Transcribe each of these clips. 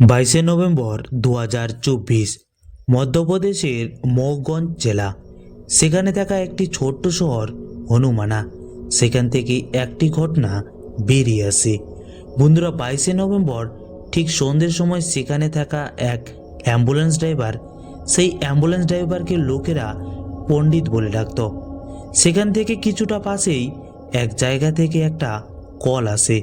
বাইশে নভেম্বর দু হাজার চব্বিশ, মধ্যপ্রদেশের মৌগঞ্জ জেলা। সেখানে থাকা একটি ছোট্ট শহর, হনুমানা। সেখান থেকে একটি ঘটনা বেরিয়ে আসে। বন্ধুরা, বাইশে নভেম্বর ঠিক সন্ধ্যের সময় সেখানে থাকা এক অ্যাম্বুলেন্স ড্রাইভার, সেই অ্যাম্বুলেন্স ড্রাইভারকে লোকেরা পণ্ডিত বলে ডাকত। সেখান থেকে কিছুটা পাশেই এক জায়গা থেকে একটা কল আসে।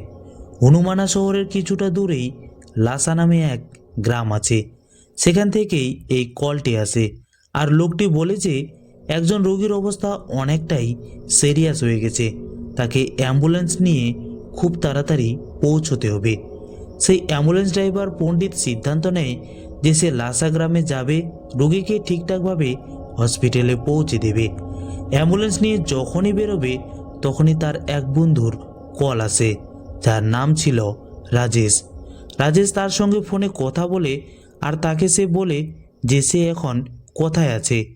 হনুমানা শহরের কিছুটা দূরেই লাসা নামে এক গ্রাম আছে। সেখান থেকেই এই কলটি আসে। আর লোকটি বলে যে, একজন রোগীর অবস্থা অনেকটাই সিরিয়াস হয়ে গেছে। তাকে অ্যাম্বুলেন্স নিয়ে খুব তাড়াতাড়ি পৌঁছতে হবে। সেই অ্যাম্বুলেন্স ড্রাইভার পণ্ডিত সিদ্ধান্ত নেয় যে, সে লাসা গ্রামে যাবে, রোগীকে ঠিকঠাকভাবে হসপিটালে পৌঁছে দেবে। অ্যাম্বুলেন্স নিয়ে যখনই বেরোবে, তখনই তার এক বন্ধুর কল আসে, যার নাম ছিল রাজেশ। রাজেশ তার সঙ্গে ফোনে কথা বলে আর তাকে সে বলে যে সে এখন কোথায় আছে।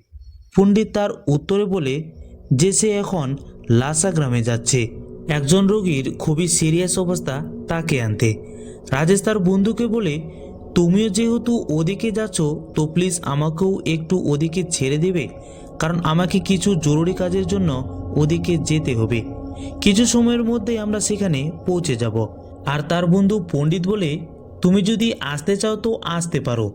পণ্ডিত তার উত্তরে বলে যে সে এখন লাসা গ্রামে যাচ্ছে। একজন রোগীর খুবই সিরিয়াস অবস্থা তাকে আনতে। রাজেশ তার বন্ধুকে বলে, তুমিও যেহেতু ওদিকে যাচ্ছ, তো প্লিজ আমাকেও একটু ওদিকে ছেড়ে দেবে, কারণ আমাকে কিছু জরুরি কাজের জন্য ওদিকে যেতে হবে। কিছু সময়ের মধ্যে আমরা সেখানে পৌঁছে যাব। আর তার বন্ধু পণ্ডিত বলে, তুমি যদি আসতে চাও তো আসতে পারো।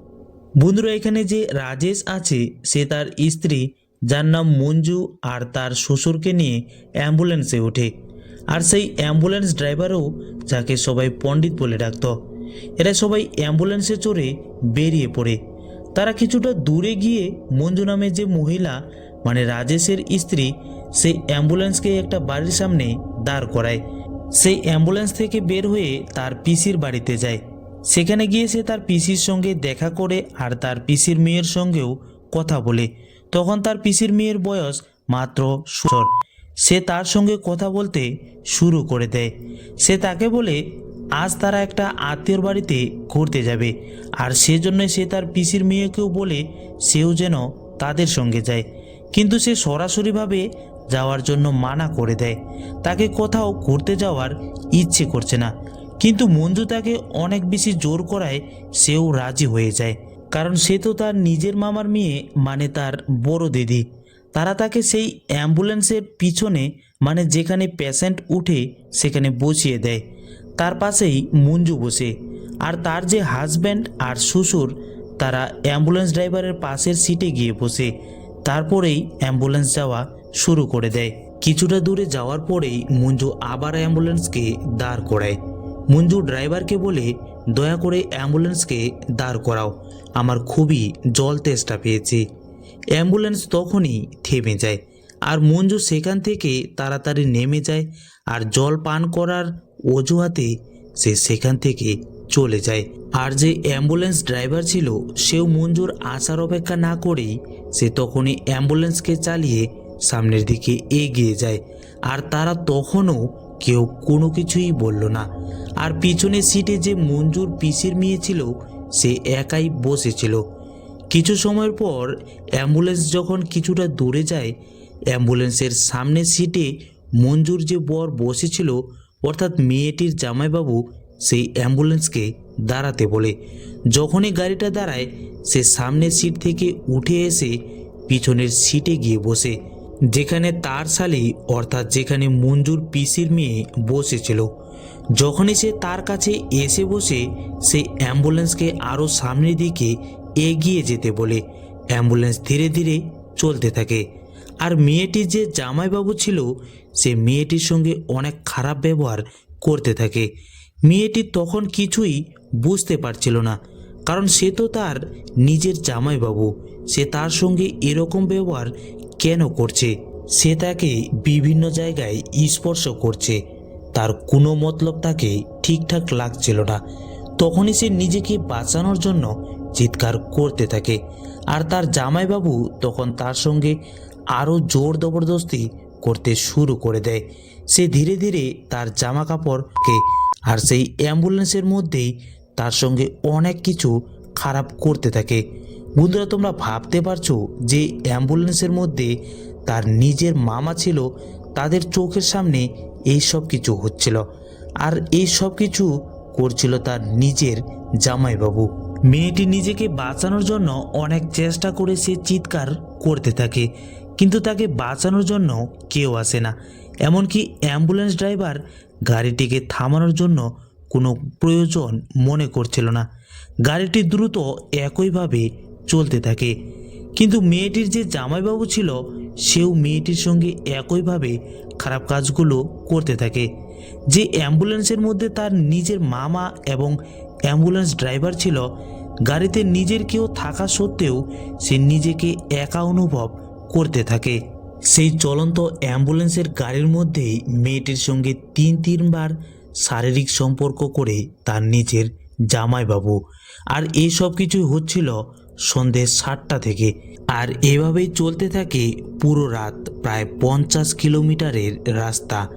বন্ধুরা, এখানে যে রাজেশ আছে, সে তার স্ত্রী, যার নাম মঞ্জু আর তার শ্বশুরকে নিয়ে অ্যাম্বুলেন্সে ওঠে। আর সেই অ্যাম্বুলেন্স ড্রাইভারও যাকে সবাই পণ্ডিত বলে ডাকত। এরা সবাই অ্যাম্বুলেন্সে চড়ে বেরিয়ে পড়ে। তারা কিছুটা দূরে গিয়ে মঞ্জু নামে যে মহিলা মানে রাজেশের স্ত্রী, সেই অ্যাম্বুলেন্সকে একটা বাড়ির সামনে দাঁড় করায়। সেই অ্যাম্বুলেন্স থেকে বের হয়ে তার পিসির বাড়িতে যায়। সেখানে গিয়ে সে তার পিসির সঙ্গে দেখা করে আর তার পিসির মেয়ের সঙ্গেও কথা বলে। তখন তার পিসির মেয়ের বয়স মাত্র সুচর সে তার সঙ্গে কথা বলতে শুরু করে দেয়। সে তাকে বলে, আজ তারা একটা আত্মীয়র বাড়িতে ঘুরতে যাবে। আর সেজন্য সে তার পিসির মেয়েকেও বলে, সেও যেন তাদের সঙ্গে যায়। কিন্তু সে সরাসরিভাবে যাওয়ার জন্য মানা করে দেয়। তাকে কোথাও ঘুরতে যাওয়ার ইচ্ছে করছে না। কিন্তু মঞ্জু তাকে অনেক বেশি জোর করায় সেও রাজি হয়ে যায়। কারণ সে তো তার নিজের মামার মেয়ে মানে তার বড় দিদি। তারা তাকে সেই অ্যাম্বুলেন্সের পিছনে মানে যেখানে পেশেন্ট উঠে, সেখানে বসিয়ে দেয়। তার পাশেই মঞ্জু বসে। আর তার যে হাজব্যান্ড আর শ্বশুর, তারা অ্যাম্বুলেন্স ড্রাইভারের পাশের সিটে গিয়ে বসে। তারপরেই অ্যাম্বুলেন্স যাওয়া শুরু করে দেয়। কিছুটা দূরে যাওয়ার পরেই মঞ্জু আবার অ্যাম্বুলেন্সকে দাঁড় করায়। মঞ্জু ড্রাইভারকে বলে, দয়া করে অ্যাম্বুলেন্সকে দাঁড় করাও। আমার খুবই জল তেষ্টা পেয়েছি। অ্যাম্বুলেন্স তখনই থেমে যায় আর মঞ্জু সেখান থেকে তাড়াতাড়ি নেমে যায় আর জল পান করার অজুহাতে সে সেখান থেকে চলে যায়। আর যে অ্যাম্বুলেন্স ড্রাইভার ছিল, সেও মঞ্জুর আসার অপেক্ষা না করেই সে তখনই অ্যাম্বুলেন্সকে চালিয়ে সামনের দিকে এগিয়ে যায়। আর তারা তখনও কেউ কোনো কিছুই বলল না। আর পিছনের সিটে যে মঞ্জুর পিসির মেয়ে ছিল, সে একাই বসেছিল কিছু সময়ের পর অ্যাম্বুলেন্স যখন কিছুটা দূরে যায়, অ্যাম্বুলেন্সের সামনের সিটে মঞ্জুর যে বর বসেছিল, অর্থাৎ মেয়েটির জামাইবাবু, সেই অ্যাম্বুলেন্সকে দাঁড়াতে বলে। যখনই গাড়িটা দাঁড়ায়, সে সামনের সিট থেকে উঠে এসে পিছনের সিটে গিয়ে বসে। যেখানে তার শালি, অর্থাৎ যেখানে মঞ্জুর পিসির মেয়ে বসেছিল। যখনই সে তার কাছে এসে বসে, সে অ্যাম্বুলেন্সকে আরও সামনের দিকে এগিয়ে যেতে বলে। অ্যাম্বুলেন্স ধীরে ধীরে চলতে থাকে। আর মেয়েটির যে জামাইবাবু ছিল, সে মেয়েটির সঙ্গে অনেক খারাপ ব্যবহার করতে থাকে। মেয়েটি তখন কিছুই বুঝতে পারছিল না, কারণ সে তো তার নিজের জামাইবাবু। সে তার সঙ্গে এরকম ব্যবহার কেন করছে? সে তাকে বিভিন্ন জায়গায় স্পর্শ করছে। তার কোনো মতলব তাকে ঠিকঠাক লাগছিল না। তখনই সে নিজেকে বাঁচানোর জন্য চিৎকার করতে থাকে। আর তার জামাইবাবু তখন তার সঙ্গে আরও জোর জবরদস্তি করতে শুরু করে দেয়। সে ধীরে ধীরে তার জামা কাপড়কে আর সেই অ্যাম্বুলেন্সের মধ্যেই তার সঙ্গে অনেক কিছু খারাপ করতে থাকে। বন্ধুরা, তোমরা ভাবতে পারছ যে অ্যাম্বুলেন্সের মধ্যে তার নিজের মামা ছিল? তাদের চোখের সামনে এই সব কিছু হচ্ছিল। আর এই সব কিছু করছিল তার নিজের জামাইবাবু। মেয়েটি নিজেকে বাঁচানোর জন্য অনেক চেষ্টা করে সে চিৎকার করতে থাকে, কিন্তু তাকে বাঁচানোর জন্য কেউ আসে না। এমনকি অ্যাম্বুলেন্স ড্রাইভার গাড়িটিকে থামানোর জন্য কোনো প্রয়োজন মনে করছিল না। গাড়িটি দ্রুত একইভাবে চলতে থাকে। কিন্তু মেয়েটির যে জামাইবাবু ছিল, সেও মেয়েটির সঙ্গে একইভাবে খারাপ কাজগুলো করতে থাকে। যে অ্যাম্বুলেন্সের মধ্যে তার নিজের মামা এবং অ্যাম্বুলেন্স ড্রাইভার ছিল, গাড়িতে নিজের কেউ থাকা সত্ত্বেও সে নিজেকে একা অনুভব করতে থাকে। সেই চলন্ত অ্যাম্বুলেন্সের গাড়ির মধ্যেই মেয়েটির সঙ্গে তিন তিনবার শারীরিক সম্পর্ক করে তার নিজের জামাইবাবু। আর এই সব কিছুই হচ্ছিল সন্ধে সাতটা থেকে। আর এভাবেই চলতে থাকে পুরো রাত, প্রায় পঞ্চাশ কিলোমিটারের রাস্তা।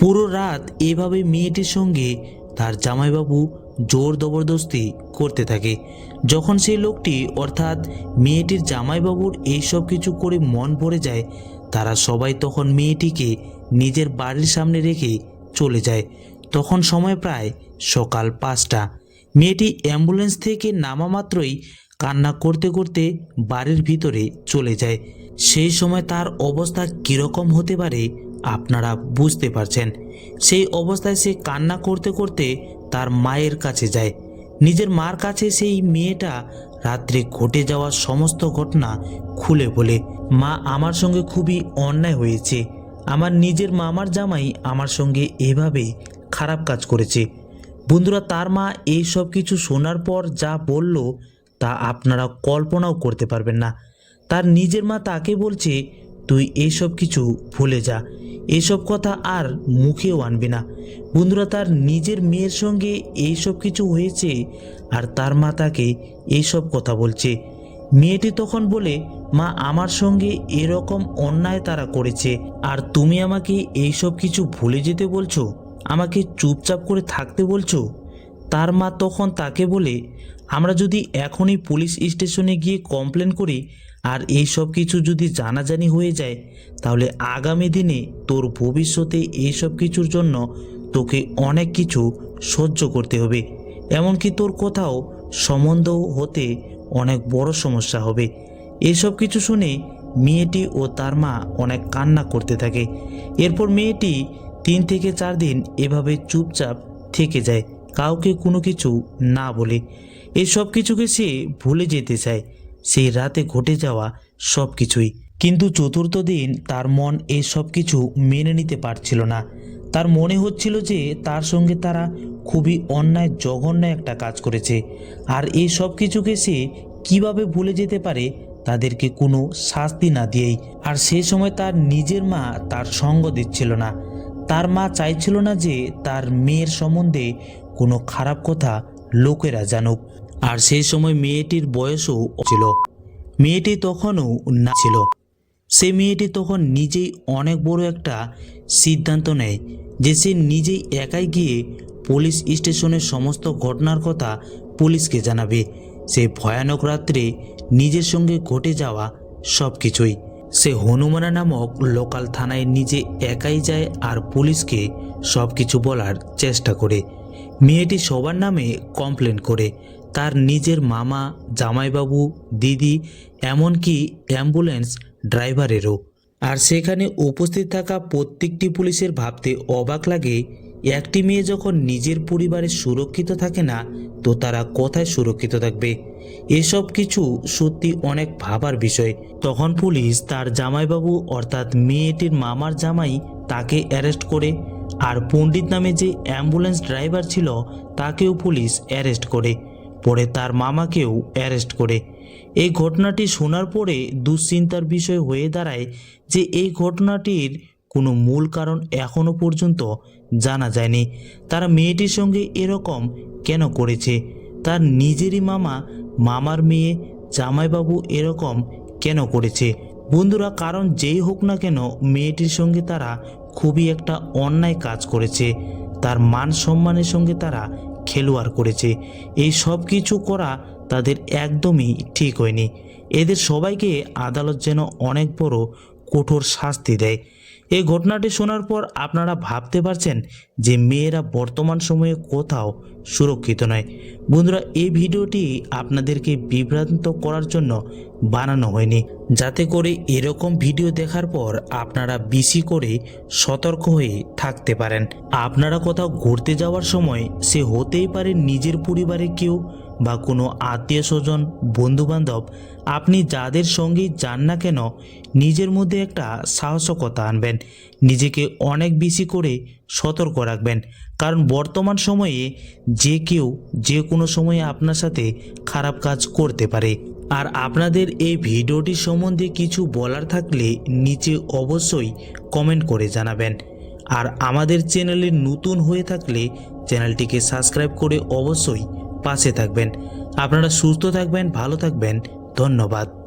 পুরো রাত এভাবে মেয়েটির সঙ্গে তার জামাইবাবু জোর জবরদস্তি করতে থাকে। যখন সেই লোকটি, অর্থাৎ মেয়েটির জামাইবাবুর এইসব কিছু করে মন ভরে যায়, তারা সবাই তখন মেয়েটিকে নিজের বাড়ির সামনে রেখে চলে যায়। তখন সময় প্রায় সকাল পাঁচটা। মেয়েটি অ্যাম্বুলেন্স থেকে নামা মাত্রই কান্না করতে করতে বাড়ির ভিতরে চলে যায়। সেই সময় তার অবস্থা কীরকম হতে পারে আপনারা বুঝতে পারছেন। সেই অবস্থায় সে কান্না করতে করতে তার মায়ের কাছে যায়। নিজের মার কাছে সেই মেয়েটা রাত্রে ঘটে যাওয়া সমস্ত ঘটনা খুলে বলে, মা, আমার সঙ্গে খুবই অন্যায় হয়েছে। আমার নিজের মামার জামাই আমার সঙ্গে এভাবে খারাপ কাজ করেছে। বন্ধুরা, তার মা এই সব কিছু শোনার পর যা বলল তা আপনারা কল্পনাও করতে পারবেন না। তার নিজের মা তাকে বলছে, তুই এইসব কিছু ভুলে যা। এসব কথা আর মুখেও আনবি না। বন্ধুরা, তার নিজের মেয়ের সঙ্গে এইসব কিছু হয়েছে আর তার মা তাকে এইসব কথা বলছে। মেয়েটি তখন বলে, মা, আমার সঙ্গে এরকম অন্যায় তারা করেছে, আর তুমি আমাকে এইসব কিছু ভুলে যেতে বলছো? আমাকে চুপচাপ করে থাকতে বলছো? তার মা তখন তাকে বলে, আমরা যদি এখনই পুলিশ স্টেশনে গিয়ে কমপ্লেন করি আর এই সব কিছু যদি জানাজানি হয়ে যায়, তাহলে আগামী দিনে তোর ভবিষ্যতে এই সব কিছুর জন্য তোকে অনেক কিছু সহ্য করতে হবে। এমনকি তোর কোথাও সম্বন্ধ হতে অনেক বড় সমস্যা হবে। এসব কিছু শুনে মেয়েটি ও তার মা অনেক কান্না করতে থাকে। এরপর মেয়েটি তিন থেকে চার দিন এভাবে চুপচাপ থেকে যায়, কাউকে কোনো কিছু না বলে। এই সব কিছুকে সে ভুলে যেতে চায়। সেই রাতে ঘটে যাওয়া সব কিছুই। কিন্তু চতুর্থ দিন তার মন এই সব কিছু মেনে নিতে পারছিল না। তার মনে হচ্ছিল যে তার সঙ্গে তারা খুবই অন্যায়, জঘন্য একটা কাজ করেছে। আর এই সব কিছুকে সে কীভাবে ভুলে যেতে পারে, তাদেরকে কোনো শাস্তি না দিয়েই। আর সে সময় তার নিজের মা তার সঙ্গ দিচ্ছিল না। তার মা চাইছিল না যে তার মেয়ের সম্বন্ধে কোনো খারাপ কথা লোকেরা জানুক। আর সেই সময় মেয়েটির বয়সও ছিল। মেয়েটি তখনও না ছিল। সে মেয়েটি তখন নিজেই অনেক বড় একটা সিদ্ধান্ত নেয় যে সে নিজেই একাই গিয়ে পুলিশ স্টেশনের সমস্ত ঘটনার কথা পুলিশকে জানাবে। সে ভয়ানক রাত্রে নিজের সঙ্গে ঘটে যাওয়া সব কিছুই সে হনুমানা নামক লোকাল থানায় নিজে একাই যায় আর পুলিশকে সব কিছু বলার চেষ্টা করে। মেয়েটি সবার নামে কমপ্লেন করে। তার নিজের মামা, জামাইবাবু, দিদি, এমনকি অ্যাম্বুলেন্স ড্রাইভারেরও। আর সেখানে উপস্থিত থাকা প্রত্যেকটি পুলিশের ভাবতে অবাক লাগে একটি মেয়ে যখন নিজের পরিবারে সুরক্ষিত থাকে না, তো তারা কোথায় সুরক্ষিত থাকবে? এসব কিছু সত্যি অনেক ভাবার বিষয়। তখন পুলিশ তার জামাইবাবু অর্থাৎ মেয়েটির মামার জামাই তাকে অ্যারেস্ট করে আর পণ্ডিত নামে যে অ্যাম্বুলেন্স ড্রাইভার ছিল, তাকেও পুলিশ অ্যারেস্ট করে। পরে তার মামাকেও অ্যারেস্ট করে। এই ঘটনাটি শোনার পরে দুশ্চিন্তার বিষয় হয়ে দাঁড়ায় যে এই ঘটনাটির কোনো মূল কারণ এখনও পর্যন্ত জানা যায়নি। তারা মেয়েটির সঙ্গে এরকম কেন করেছে? তার নিজেরই মামা, মামার মেয়ে, জামাইবাবু এরকম কেন করেছে? বন্ধুরা, কারণ যেই হোক না কেন মেয়েটির সঙ্গে তারা খুবই একটা অন্যায় কাজ করেছে। তার মান সম্মানের সঙ্গে তারা খেলোয়াড় করেছে। এই সব কিছু করা তাদের একদমই ঠিক হয়নি। এদের সবাইকে আদালত যেন অনেক বড় কঠোর শাস্তি দেয়। এই ঘটনাটি শোনার পর আপনারা ভাবতে পারছেন যে মেয়েরা বর্তমান সময়ে কোথাও সুরক্ষিত নয়। বন্ধুরা, এই ভিডিওটি আপনাদেরকে বিভ্রান্ত করার জন্য বানানো হয়নি। যাতে করে এরকম ভিডিও দেখার পর আপনারা বেশি করে সতর্ক হয়ে থাকতে পারেন। আপনারা কোথাও ঘুরতে যাওয়ার সময় সে হতেই পারে নিজের পরিবারে কেউ বা কোনো আত্মীয় স্বজন, বন্ধুবান্ধব, আপনি যাদের সঙ্গেই যান না কেন, নিজের মধ্যে একটা সাহসকতা আনবেন। নিজেকে অনেক বেশি করে সতর্ক রাখবেন। কারণ বর্তমান সময়ে যে কেউ যে কোনো সময়ে আপনার সাথে খারাপ কাজ করতে পারে। আর আপনাদের এই ভিডিওটি সম্বন্ধে কিছু বলার থাকলে নিচে অবশ্যই কমেন্ট করে জানাবেন। আর আমাদের চ্যানেলে নতুন হয়ে থাকলে চ্যানেলটিকে সাবস্ক্রাইব করে অবশ্যই পাশে থাকবেন। আপনারা সুস্থ থাকবেন ভালো থাকবেন। ধন্যবাদ।